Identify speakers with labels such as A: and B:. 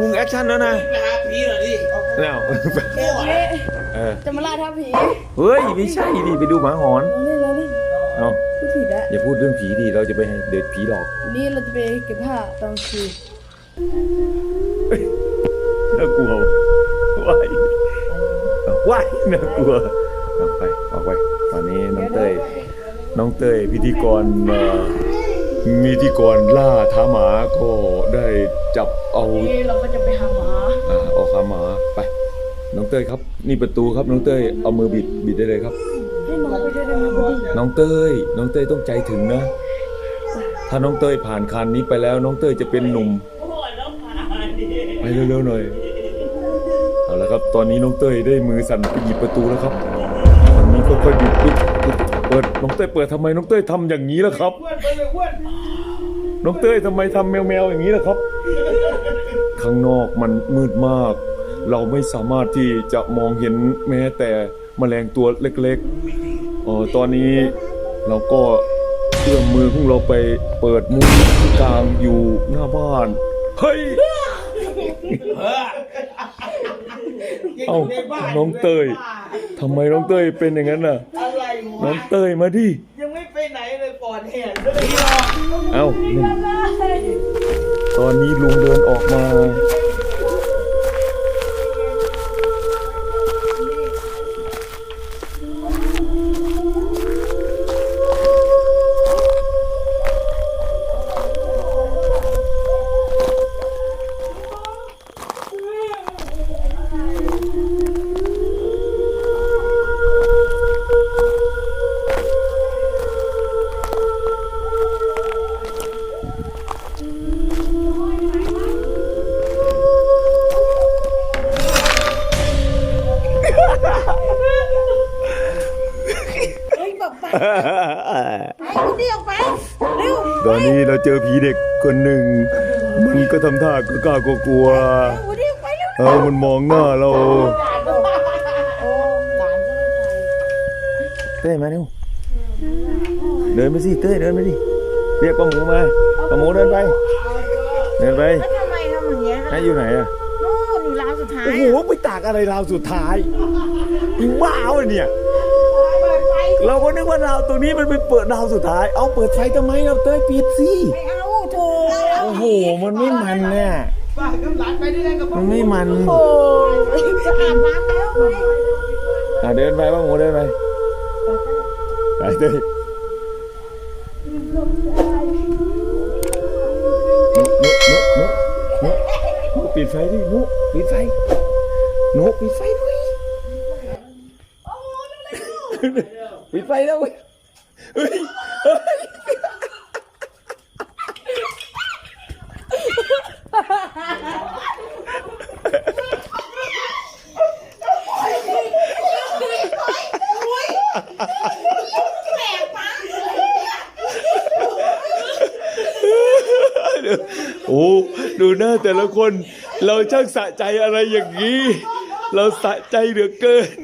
A: ลุงแอคชั่นแล้วนะ
B: ไปหาผีหน่อยดิ
A: แล้ว
B: โอ้ย
A: เออ
C: จะมาล่าท้าผี
A: เฮ้ยไม่ใช่ดิไปดูหมาหอน
C: เราเล่นเราเล่น
A: เอา
C: พูดผิดแล้ว
A: อย่าพูดเรื่องผีดิเราจะไปให้เด็ดผีหลอก
C: วันนี้เราจะไปเก็บผ้าตอนคืน
A: น่ากลัวว้ายว้ายน่ากลัวเอาไปออกไปตอนนี้น้องเต้ยน้องเต้ยพิธีกรเอ่อ มีพิธีกรล่าท้าหมาก็ได้จับเอา
C: วันนี้เราก็จะไปหาหมา
A: อ่าออกหาหมาไปน้องเต้ยครับ นี่ประตูครับน้องเต้ยเอามือบิดบิดได้เลยครับ
C: ให้น้องไปด้วยได้ไหมพอดี
A: น้องเต้ยน้องเต้ยต้องใจถึงนะ ถ้าน้องเต้ยผ่านคันนี้ไปแล้ว น้องเต้ยจะเป็นหนุ่มไปเร็วๆหน่อยเอาละครับ ตอนนี้น้องเต้ยได้มือสั่นไปหยิบประตูแล้วครับตอนนี้ค่อยๆบิดปิดปิด เปิดน้องเต้ยเปิดทำไมน้องเต้ยทำอย่างนี้ล่ะครับ
B: อ้วนไปเลยอ้วน
A: น้องเต้ยทำไมทำแมวๆอย่างนี้ล่ะครับ ข้างนอกมันมืดมาก เราไม่สามารถที่จะมองเห็นแม้แต่แมลงตัวเล็กๆเออตอนนี้เราก็เอื้อมมือของเราไปเปิดมุ้งกลางอยู่หน้าบ้านเฮ้ย
B: เอ้า
A: น้องเตยทำไมน้องเตยเป็นอย่างนั้นน่ะ
B: อะ
A: น้
B: วะ
A: องเต้ยมาดิ
B: ยังไม่ไปไหนเลยก่อนเหตุเลยหรอก
A: เอ้านั่นตอนนี้ลุงเดินออกมา ตอนนี้เราเจอผีเด็กคนหนึ่ง มันก็ทำท่ากล้ากลัวๆเออมันมองหน้าเราเต้ยมาเร็วเดินไปสิเต้ยเดินไปดิเรียกป้าหมูมาป้าหมูเดินไป เดินไป
D: แล้วทำไมทำอย่างเงี้ย
A: ให้อยู่ไหนอะ
D: นู่นอยู่ร้านสุดท้าย
A: โอ้โหไปตากอะไรราวสุดท้ายอีบ้าวะเนี่ย เราก็นึกว่าดาวตรงนี้มันเป็นเปิดดาวสุดท้าย เอาเปิดไฟทำไมเราเต้ยปิดสิ
D: ไม่เอาโถูก
A: โอ้โห มันไม่มันแน่
B: ป้ากับหลานไปด้วยกันกับ
A: มันไม่มัน
D: โอ้ยจะอาบน้ำแล้วไหม
A: อะเดินไปป้าหมูเดินไปไปเต้ยนุนุนุนุนุนุปิดไฟดินุปิดไฟนุปิดไฟด้วย ปิดไฟแล้วเว้ยเฮ้ยเฮ้ยโอ้ดูหน้าแต่ละคน เราช่างสะใจอะไรอย่างนี้ เราสะใจเหลือเกิน